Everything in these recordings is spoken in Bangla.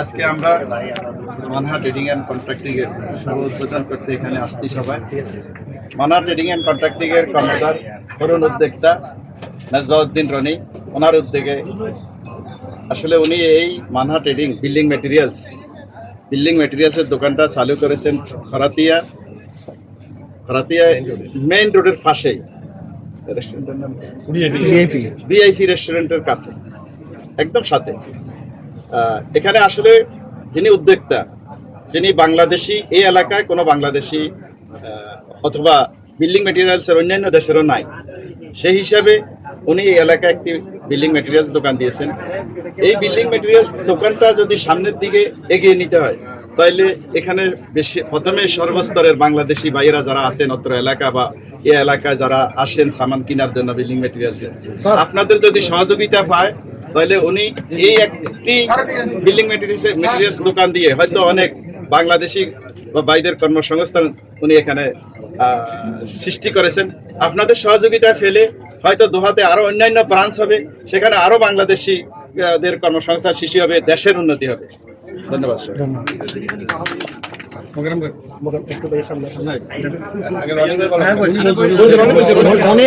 আজকে আমরা মানহা ট্রেডিং অ্যান্ড কন্ট্রাক্টিং এর উদ্বোধন করতে এখানে আসছি সবাই। মানহা ট্রেডিং অ্যান্ড কন্ট্রাক্টিং এর কর্ণধার তরুণ উদ্যোক্তা নাজবাউদ্দিন রনি, ওনার উদ্যোগে আসলে উনি এই Manha trading building materials building মেটেরিয়ালসের দোকানটা চালু করেছেন খরাতিয়া। খরাতিয়া মেইন রোডের পাশেই। রেস্টুরেন্টের নাম? ভিআইপি রেস্টুরেন্টের কাছে, একদম সাথে। এখানে আসলে যিনি উদ্যোক্তা, যিনি বাংলাদেশি, এই এলাকায় কোনো বাংলাদেশি অথবা বিল্ডিং মেটেরিয়ালসের অন্যান্য দেশেরও নাই। সেই হিসাবে উনি এই এলাকায় একটি বিল্ডিং মেটেরিয়ালস দোকান দিয়েছেন। এই বিল্ডিং মেটেরিয়ালস দোকানটা যদি সামনের দিকে এগিয়ে নিতে হয়, তাহলে এখানে বেশি, প্রথমে সর্বস্তরের বাংলাদেশি ভাইয়েরা যারা আছেন, অত্র এলাকা বা এই এলাকায় যারা আসেন সামান কেনার জন্য বিল্ডিং মেটেরিয়ালস আপনাদের যদি সহযোগিতা পায় তাহলে উনি এই একটি বিল্ডিং মেটেরিয়ালস দোকান দিয়ে হয়তো অনেক বাংলাদেশি বা বাইদের কর্মসংস্থান উনি এখানে সৃষ্টি করেছেন। আপনাদের সহযোগিতা ফেলে হয়তো দোহাতে আরও অন্যান্য ব্রাঞ্চ হবে সেখানে আরও বাংলাদেশি আহ, দের কর্মসংস্থান সৃষ্টি হবে দেশের উন্নতি হবে। ধন্যবাদ স্যার।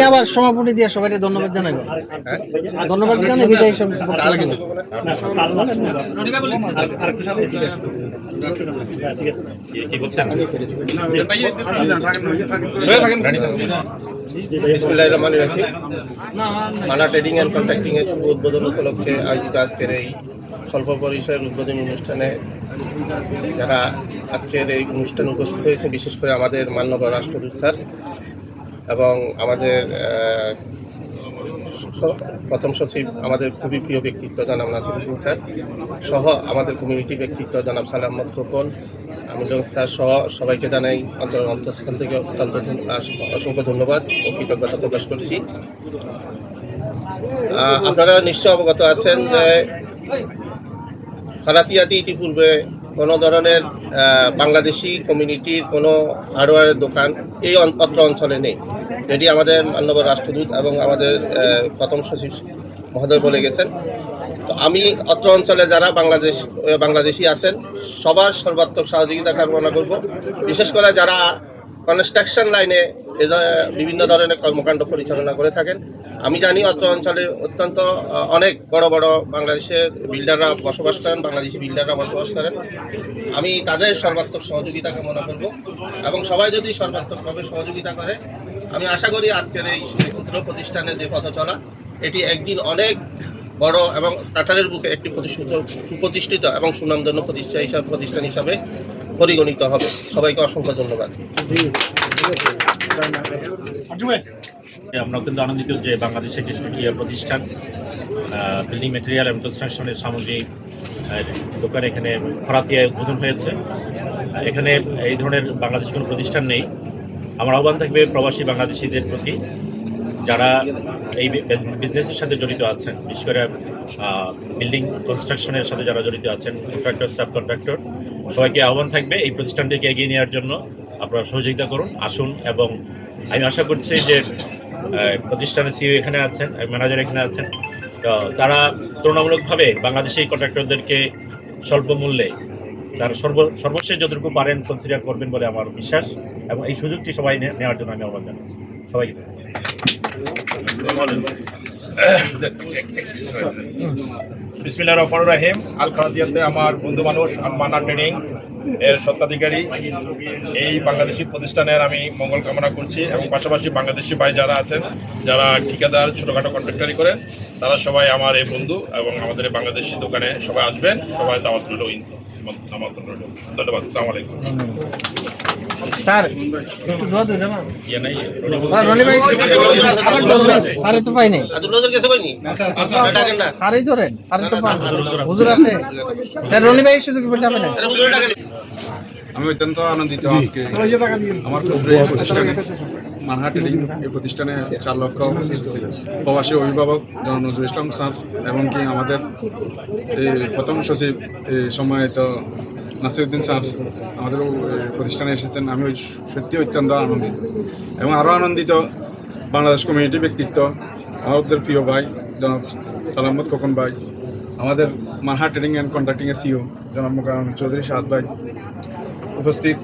আবার সমাপনী দিয়ে সবাই ধন্যবাদ জানাব ধন্যবাদ জানাই বিদায় বিসমিল্লাহ রহমান রাখি মানা ট্রেডিং অ্যান্ড কন্ট্রাক্টিং এর শুভ উদ্বোধন উপলক্ষে আয়োজিত আজকের এই স্বল্প পরিসরের উদ্বোধনী অনুষ্ঠানে যারা আজকের এই অনুষ্ঠানে উপস্থিত হয়েছে, বিশেষ করে আমাদের মান্যবর রাষ্ট্রদূত স্যার এবং আমাদের প্রথম সচিব, আমাদের খুবই প্রিয় ব্যক্তিত্ব জনাব নাসিরুদ্দিন স্যার সহ আমাদের কমিউনিটি ব্যক্তিত্ব জনাব সালামত খোকন, আমিনুল স্যার সহ সবাইকে জানাই অন্তর অন্তঃস্থান থেকে অত্যন্ত অসংখ্য ধন্যবাদ ও কৃতজ্ঞতা প্রকাশ করছি। আপনারা নিশ্চয় অবগত আছেন যে খারাতিয়াতে ইতিপূর্বে কোনো ধরনের বাংলাদেশি কমিউনিটির কোনো হার্ডওয়্যারের দোকান এই অত্র অঞ্চলে নেই। যেটি আমাদের মান্যবর রাষ্ট্রদূত এবং আমাদের প্রথম সচিব মহোদয় বলে গেছেন। তো আমি অত্র অঞ্চলে যারা বাংলাদেশ বাংলাদেশি আছেন, সবার সর্বাত্মক সহযোগিতা কামনা করব। বিশেষ করে যারা কনস্ট্রাকশন লাইনে বিভিন্ন ধরনের কর্মকাণ্ড পরিচালনা করে থাকেন আমি জানি অত্র অঞ্চলে অত্যন্ত অনেক বড় বড় বাংলাদেশের বিল্ডাররা বসবাস করেন বাংলাদেশি বিল্ডাররা বসবাস করেন। আমি তাদের সর্বাত্মক সহযোগিতা কামনা করব এবং সবাই যদি সর্বাত্মকভাবে সহযোগিতা করে আমি আশা করি আজকের এই ক্ষুদ্র প্রতিষ্ঠানের যে পথ চলা এটি একদিন অনেক বড় এবং কাতারের বুকে একটি প্রতিষ্ঠিত সুপ্রতিষ্ঠিত এবং সুনামধন্য প্রতিষ্ঠা হিসাবে প্রতিষ্ঠান হিসাবে পরিগণিত হবে। সবাইকে অসংখ্য ধন্যবাদ। আমরা কিন্তু আনন্দিত যে বাংলাদেশে একটি সক্রিয় প্রতিষ্ঠান বিল্ডিং ম্যাটেরিয়াল এবং কনস্ট্রাকশনের সামগ্রী আহ, দোকান এখানে খরাতিয়ায় উদ্বোধন হয়েছে। এখানে এই ধরনের বাংলাদেশে কোনো প্রতিষ্ঠান নেই। আমার আহ্বান থাকবে প্রবাসী বাংলাদেশিদের প্রতি যারা এই বিজনেসের সাথে জড়িত আছেন বিশেষ করে বিল্ডিং কনস্ট্রাকশনের সাথে যারা জড়িত আছেন কন্ট্রাক্টর সাব কন্ট্রাক্টর সবাইকে আহ্বান থাকবে এই প্রতিষ্ঠানটিকে এগিয়ে নেওয়ার জন্য। আপনারা সহযোগিতা করুন আসুন এবং আমি আশা করছি যে প্রতিষ্ঠানের সিও এখানে আছেন ম্যানেজার এখানে আছেন। তো তারা তুলনামূলকভাবে বাংলাদেশি কন্ট্রাক্টরদেরকে স্বল্প মূল্যে, তারা সর্ব, সর্বশেষ যতটুকু পারেন কনসিডার করবেন বলে আমার বিশ্বাস এবং এই সুযোগটি সবাই নেওয়ার জন্য আমি আহ্বান জানাচ্ছি। সবাইকে বিসমিল্লা রহমান রাহিম। আল খারাদিয়াতে আমার বন্ধু মানুষ মানা ট্রেডিং এর স্বত্বাধিকারী এই বাংলাদেশি প্রতিষ্ঠানের আমি মঙ্গল কামনা করছি এবং পাশাপাশি বাংলাদেশি ভাই যারা আছেন, যারা ঠিকাদার, ছোটোখাটো কন্ট্রাক্টারি করেন, তারা সবাই আমার এই বন্ধু এবং আমাদের এই বাংলাদেশি দোকানে সবাই আসবেন, সবাই দাওয়াত রইল। ধন্যবাদ, সালাম আলাইকুম। স্যার একটু দোয়া দিন না ইয়ে নাই আর রনি ভাই স্যার তো পাই নাই ধরেন স্যার তো পান। হুজুর আছে। তাই রনি ভাই শুধু কি বলতে হবে না? আমি অত্যন্ত আনন্দিত আজকে। আমার ক্ষুদ্র এই প্রতিষ্ঠানে। মানহাট এই প্রতিষ্ঠানে চার লক্ষ প্রবাসী অভিভাবক জন নজরুল ইসলাম স্যার এবং কি আমাদের এই প্রথম সচিব এই সম্মানিত নাসিরুদ্দিন স্যার আমাদের প্রতিষ্ঠানে এসেছেন। আমি ওই সত্যি অত্যন্ত আনন্দিত এবং আরও আনন্দিত বাংলাদেশ কমিউনিটি ব্যক্তিত্ব, আমাদের প্রিয় ভাই, জনাব সালামত খোকন ভাই, আমাদের মানহা ট্রেডিং অ্যান্ড কন্ট্রাক্টিংয়ের সিও জনাব মোকারম চৌধুরী সাদ ভাই উপস্থিত,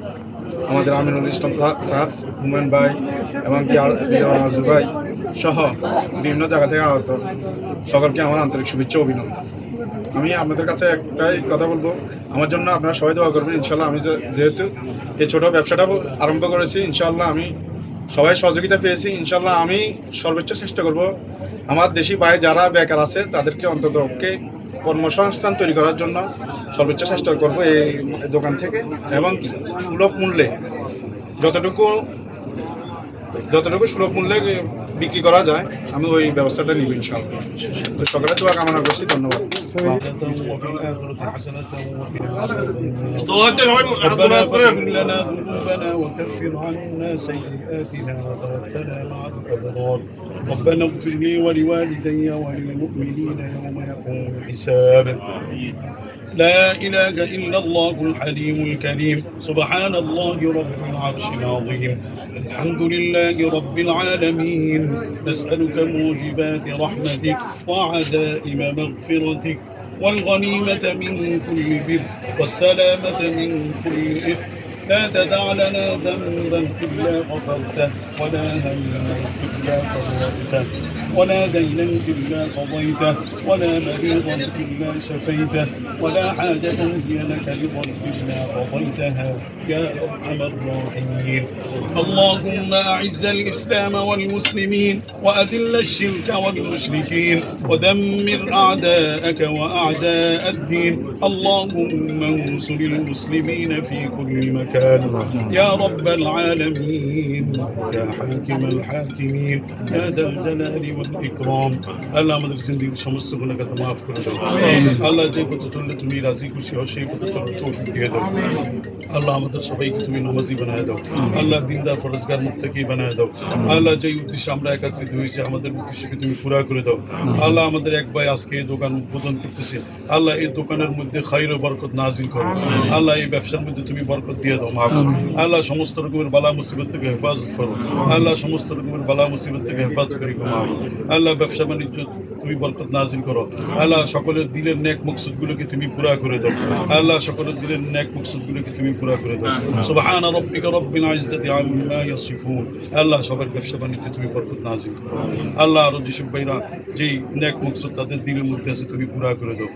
আমাদের আমিনুল ইসলাম স্যার, হুমায়ুন ভাই এমনকি আরজু ভাই সহ বিভিন্ন জায়গা থেকে আহত। সকলকে আমার আন্তরিক শুভেচ্ছা অভিনন্দন। আমি আপনাদের কাছে একটাই কথা বলব। আমার জন্য আপনারা সবাই দোয়া করবেন, ইনশাল্লাহ আমি যেহেতু এই ছোটো ব্যবসাটা আরম্ভ করেছি, ইনশাল্লাহ আমি সবাই সহযোগিতা পেয়েছি, ইনশাল্লাহ আমি সর্বোচ্চ চেষ্টা করব। আমার দেশি ভাই যারা বেকার আছে, তাদেরকে অন্তত পক্ষে কর্মসংস্থান তৈরি করার জন্য সর্বোচ্চ চেষ্টা করব এই দোকান থেকে। এবং কি, সুলভ মূল্যে যতটুকু যতটুকু সুলভ মূল্যে বিক্রি করা যায় আমি ওই ব্যবস্থাটা নিব ইনশাআল্লাহ তো সকলে দোয়া কামনা করছি ধন্যবাদ وفي الآخرة حسنة وقنا عذاب النار ربنا اغفر لنا ذنوبنا وكفر عنا سيئاتنا وتوفنا مع الأبرار ربنا اغفر لي ولوالدي وللمؤمنين يوم يقوم الحساب. لا إله إلا الله الحليم الكريم. سبحان الله رب العرش العظيم. الحمد لله رب العالمين. نسألك موجبات رحمتك وعدائم مغفرتك. والغنيمة من كل بر والسلامة من كل إثم. لا تدع لنا ذنبا إلا غفرته ولا هما إلا فرجته ولا دينا إلا قضيته ولا مريضا إلا شفيته ولا حاجة هي لك رضا إلا قضيتها. يا أرحم الراحمين. اللهم أعز الإسلام والمسلمين وأذل الشرك والمشركين ودمر أعداءك وأعداء الدين. اللهم انصر المسلمين في كل مكان. يا رب العالمين يا حاكم الحاكمين يا ذا الجلال والإكرام আল্লাহ আমাদের জিন্দগির সমস্ত গুণাগাত মাফ করে দাও আল্লাহ যে কত চললে তুমি রাজি খুশি হও সেই কত চলার তৌফিক দিয়ে দাও আল্লাহ আমাদের সবাইকে তুমি নামাজি বানায় দাও আল্লাহ দিনদার ফরজগার মুক্তাকি বানায় দাও আল্লাহ যে উদ্দেশ্যে আমরা একত্রিত হয়েছি আমাদের উদ্দেশ্যকে তুমি পুরা করে দাও আল্লাহ আমাদের এক ভাই আজকে এই দোকান উদ্বোধন করতেছে আল্লাহ এই দোকানের মধ্যে খাইর ও বরকত নাজিল করো আল্লাহ এই ব্যবসার মধ্যে তুমি বরকত দিয়ে দাও মা আল্লাহ সমস্ত রকমের বালা মুসিবত থেকে হেফাজত করো আল্লাহ সমস্ত রকমের বালা মুসিবত থেকে হেফাজত করি কমাবো আল্লাহ ব্যবসা বাণিজ্য তুমি বরকত নাজিল করো আল্লাহ সকলের দিলের নেক মকসুদগুলোকে তুমি পুরা করে দাও আল্লাহ সকলের দিলের নেক মকসুদগুলোকে তুমি পুরা করে দাও সুবহান রাব্বিকা রাব্বিল ইজ্জাতি আম্মা ইয়াসিফুন আল্লাহ সবার ব্যবসা বাণিজ্যে তুমি বরকত নাজিল করো আল্লাহ আরো যেসব ভাইরা যেই নেক মকসুদ তাদের দিলের মধ্যে আছে তুমি পুরা করে দাও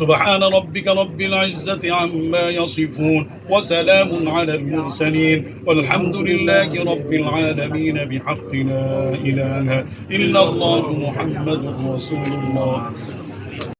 সুবহান রাব্বিকা রাব্বিল ইজ্জাতি আম্মা ইয়াসিফুন وسلام على المرسلين والحمد لله رب العالمين بحق لا إله إلا الله محمد رسول Bình.